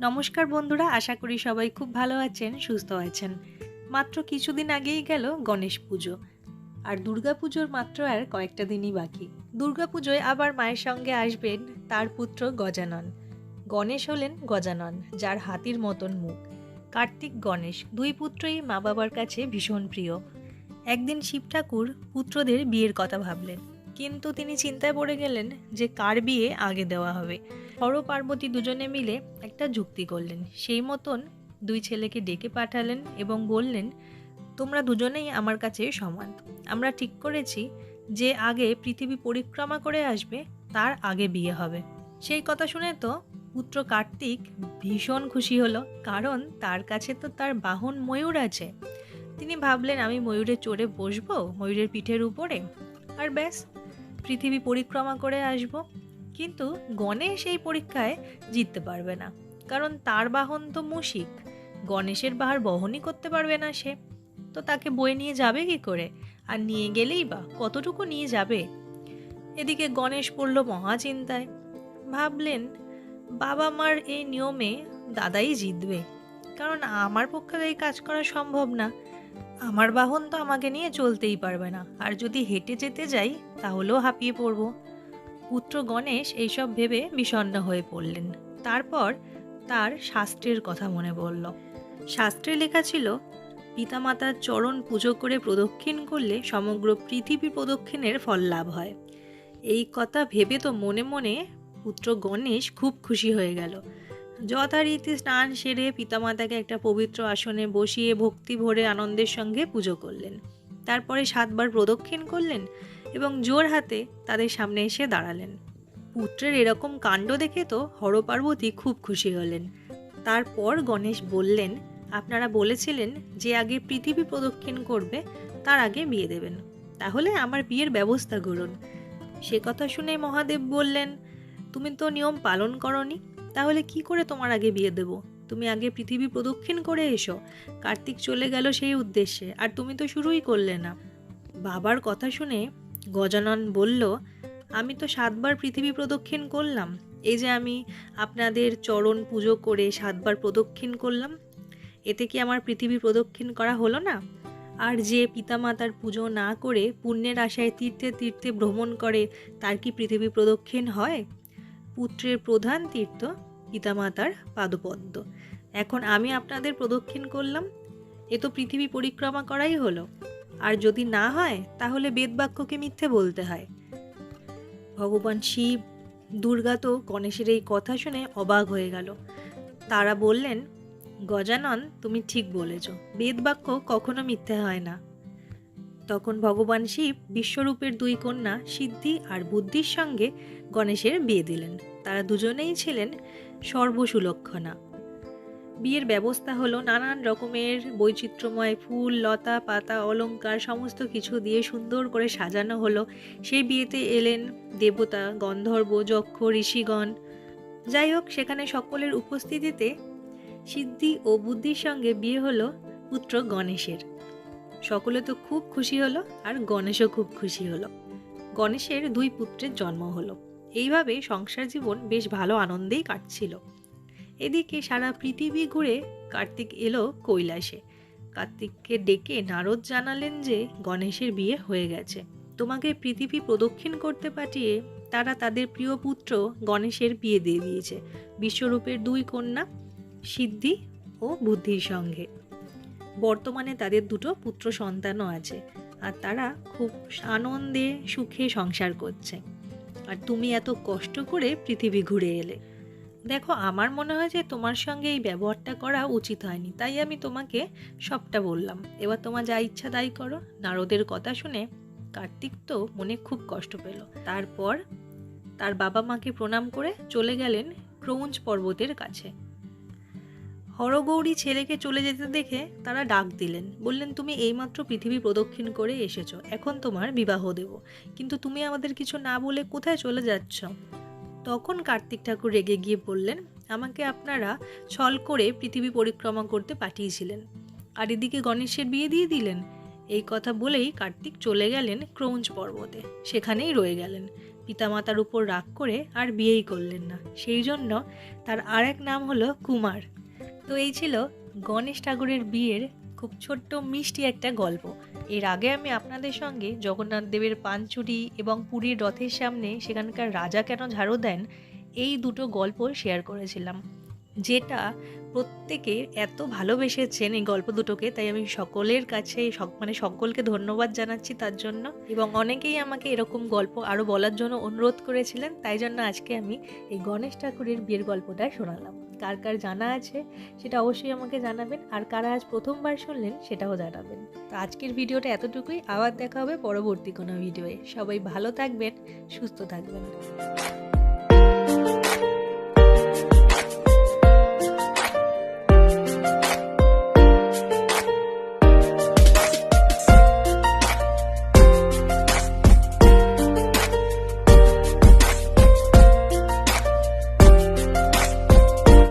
নমস্কার বন্ধুরা, আশা করি সবাই খুব ভালো আছেন, সুস্থ আছেন। মাত্র কিছুদিন আগেই গেল গণেশ পুজো। আর দুর্গা পুজোর মাত্র আর কয়েকটা দিনই বাকি। দুর্গা পুজোয় আবার মায়ের সঙ্গে আসবেন তার পুত্র গজানন। গণেশ হলেন গজানন, যার হাতির মতন মুখ। কার্তিক গণেশ, দুই পুত্রই মা বাবার কাছে ভীষণ প্রিয়। একদিন শিব ঠাকুর পুত্রদের বিয়ের কথা ভাবলেন, কিন্তু তিনি চিন্তায় পড়ে গেলেন যে কার বিয়ে আগে দেওয়া হবে। হর পার্বতী দুজনে মিলে একটা যুক্তি করলেন। সেই মতন দুই ছেলেকে ডেকে পাঠালেন এবং বললেন, তোমরা দুজনেই আমার কাছে সমান। আমরা ঠিক করেছি যে আগে পৃথিবী পরিক্রমা করে আসবে, তার আগে বিয়ে হবে। সেই কথা শুনে তো পুত্র কার্তিক ভীষণ খুশি হলো, কারণ তার কাছে তো তার বাহন ময়ূর আছে। তিনি ভাবলেন, আমি ময়ূরে চড়ে বসবো, ময়ূরের পিঠের উপরে, আর ব্যাস, পৃথিবী পরিক্রমা করে আসব। কিন্তু গণেশ এই পরীক্ষায় জিততে পারবে না। কারণ তার বাহন তো মুশিক। গণেশের বাহার বহনই করতে পারবে না সে। তো তাকে বয়ে নিয়ে যাবে কি করে? আর নিয়ে গেলেই বা কতটুকু নিয়ে যাবে? এদিকে গণেশ পড়ল মহাচিন্তায় ভাবলেন, বাবা মার এই নিয়মে দাদাই জিতবে। কারণ আমার পক্ষে এই কাজ করা সম্ভব না। আমার বাহন তো আমাকে নিয়ে চলতেই পারবে না। আর যদি হেঁটে যেতে যাই, তাহলেও হাঁপিয়ে পড়ব। পুত্র গণেশ এইসব ভেবে বিষণ্ণ হয়ে পড়লেন। তারপর তার শাস্ত্রের কথা মনে পড়ল। শাস্ত্রে লেখা ছিল, পিতামাতার চরণ পুজো করে প্রদক্ষিণ করলে সমগ্র পৃথিবী প্রদক্ষিণের ফল লাভ হয়। এই কথা ভেবে তো মনে মনে পুত্র গণেশ খুব খুশি হয়ে গেল। যথারীতি স্নান সেরে পিতামাতাকে একটা পবিত্র আসনে বসিয়ে ভক্তি ভরে আনন্দের সঙ্গে পুজো করলেন। তারপরে সাতবার প্রদক্ষিণ করলেন। এবং জোর হাতে তাদের সামনে এসে দাঁড়ালেন। পুত্রের এরকম কাণ্ড দেখে তো হরপার্বতী খুব খুশি হলেন। তারপর গণেশ বললেন, আপনারা বলেছিলেন যে আগে পৃথিবী প্রদক্ষিণ করবে, তার আগে বিয়ে দেবেন। তাহলে আমার বিয়ের ব্যবস্থা করুন। সে কথা শুনে মহাদেব বললেন, তুমি তো নিয়ম পালন করনি, তাহলে কি করে তোমার আগে বিয়ে দেব? তুমি আগে পৃথিবী প্রদক্ষিণ করে এসো। কার্তিক চলে গেল সেই উদ্দেশ্যে, আর তুমি তো শুরুই করলে না। বাবার কথা শুনে গজানন বলল, আমি তো সাতবার পৃথিবী প্রদক্ষিণ করলাম। এই যে আমি আপনাদের চরণ পুজো করে সাতবার প্রদক্ষিণ করলাম, এতে কি আমার পৃথিবী প্রদক্ষিণ করা হলো না? আর যে পিতামাতার পুজো না করে পুণ্যের আশায় তীর্থে তীর্থে ভ্রমণ করে, তার কি পৃথিবী প্রদক্ষিণ হয়? পুত্রের প্রধান তীর্থ পিতামাতার পাদপদ্ম। এখন আমি আপনাদের প্রদক্ষিণ করলাম। এ তো পৃথিবী পরিক্রমা করাই হলো। আর যদি না হয়, তাহলে বেদবাক্যকে মিথ্যে বলতে হয়। ভগবান শিব, দুর্গা তো গণেশের এই কথা শুনে অবাক হয়ে গেল। তারা বললেন, গজানন, তুমি ঠিক বলেছ, বেদবাক্য কখনো মিথ্যে হয় না। তখন ভগবান শিব বিশ্বরূপের দুই কন্যা সিদ্ধি আর বুদ্ধির সঙ্গে গণেশের বিয়ে দিলেন। তারা দুজনেই ছিলেন সর্বসুলক্ষণা। বিয়ের ব্যবস্থা হলো নানান রকমের বৈচিত্র্যময় ফুল, লতা, পাতা অলঙ্কার সমস্ত কিছু দিয়ে সুন্দর করে সাজানো হলো। সেই বিয়েতে এলেন দেবতা, গন্ধর্ব, যক্ষ, ঋষিগণ। যাই হোক, সেখানে সকলের উপস্থিতিতে সিদ্ধি ও বুদ্ধির সঙ্গে বিয়ে হলো পুত্র গণেশের। সকলে তো খুব খুশি হলো আর গণেশও খুব খুশি হলো। গণেশের দুই পুত্রের জন্ম হলো। এইভাবে সংসার জীবন বেশ ভালো আনন্দেই কাটছিল। এদিকে সারা পৃথিবী ঘুরে কার্তিক এলো কৈলাসে। কার্তিককে ডেকে নারদ জানালেন যে গণেশের বিয়ে হয়ে গেছে। তোমাকে পৃথিবী প্রদক্ষিণ করতে পাঠিয়ে তারা তাদের প্রিয় পুত্র গণেশের বিয়ে দিয়ে দিয়েছে। বিশ্বরূপের দুই কন্যা, সিদ্ধি ও বুদ্ধির সঙ্গে। বর্তমানে তাদের দুটো পুত্র সন্তানও আছে আর তারা খুব আনন্দে সুখে সংসার করছে। আর তুমি এত কষ্ট করে পৃথিবী ঘুরে এলে। দেখো, আমার মনে হয় যে তোমার সঙ্গে এই ব্যবহারটা করা উচিত হয়নি, তাই আমি তোমাকে সবটা বললাম। এবার তোমার যা ইচ্ছা তাই করো। নারদের কথা শুনে কার্তিক তো মনে খুব কষ্ট পেল। তারপর তার বাবা মাকে প্রণাম করে চলে গেলেন ক্রৌঞ্চ পর্বতের কাছে। হরগৌরী ছেলেকে চলে যেতে দেখে তারা ডাক দিলেন, বললেন, তুমি এইমাত্র পৃথিবী প্রদক্ষিণ করে এসেছ, এখন তোমার বিবাহ দেব। কিন্তু তুমি আমাদের কিছু না বলে কোথায় চলে যাচ্ছ? তখন কার্তিক ঠাকুর রেগে গিয়ে বললেন, আমাকে আপনারা ছল করে পৃথিবী পরিক্রমা করতে পাঠিয়েছিলেন আর এদিকে গণেশের বিয়ে দিয়ে দিলেন। এই কথা বলেই কার্তিক চলে গেলেন ক্রৌঞ্চ পর্বতে। সেখানেই রয়ে গেলেন। পিতামাতার উপর রাগ করে আর বিয়েই করলেন না। সেই জন্য তার আর এক নাম হলো কুমার। তো এই ছিল গণেশ ঠাকুরের বিয়ের খুব ছোট্ট মিষ্টি একটা গল্প। এর আগে আমি আপনাদের সঙ্গে জগন্নাথ দেবের পাঞ্চুরি এবং পুরীর রথের সামনে সেখানকার রাজা কেন ঝাড়ু দেন, এই দুটো গল্প শেয়ার করেছিলাম। যেটা প্রত্যেকে এত ভালোবেসেছেন এই গল্প দুটোকে, তাই আমি সকলের কাছে মানে সকলকে ধন্যবাদ জানাচ্ছি তার জন্য। এবং অনেকেই আমাকে এরকম গল্প আরও বলার জন্য অনুরোধ করেছিলেন, তাই জন্য আজকে আমি এই গণেশ ঠাকুরের বিয়ের গল্পটা শোনালাম। কার কার জানা আছে সেটা অবশ্যই আমাকে জানাবেন, আর কারা আজ প্রথমবার শুনলেন সেটাও জানাবেন। তো আজকের ভিডিওটা এতটুকুই, আবার দেখা হবে পরবর্তী কোনো ভিডিওয়ে। সবাই ভালো থাকবেন, সুস্থ থাকবেন।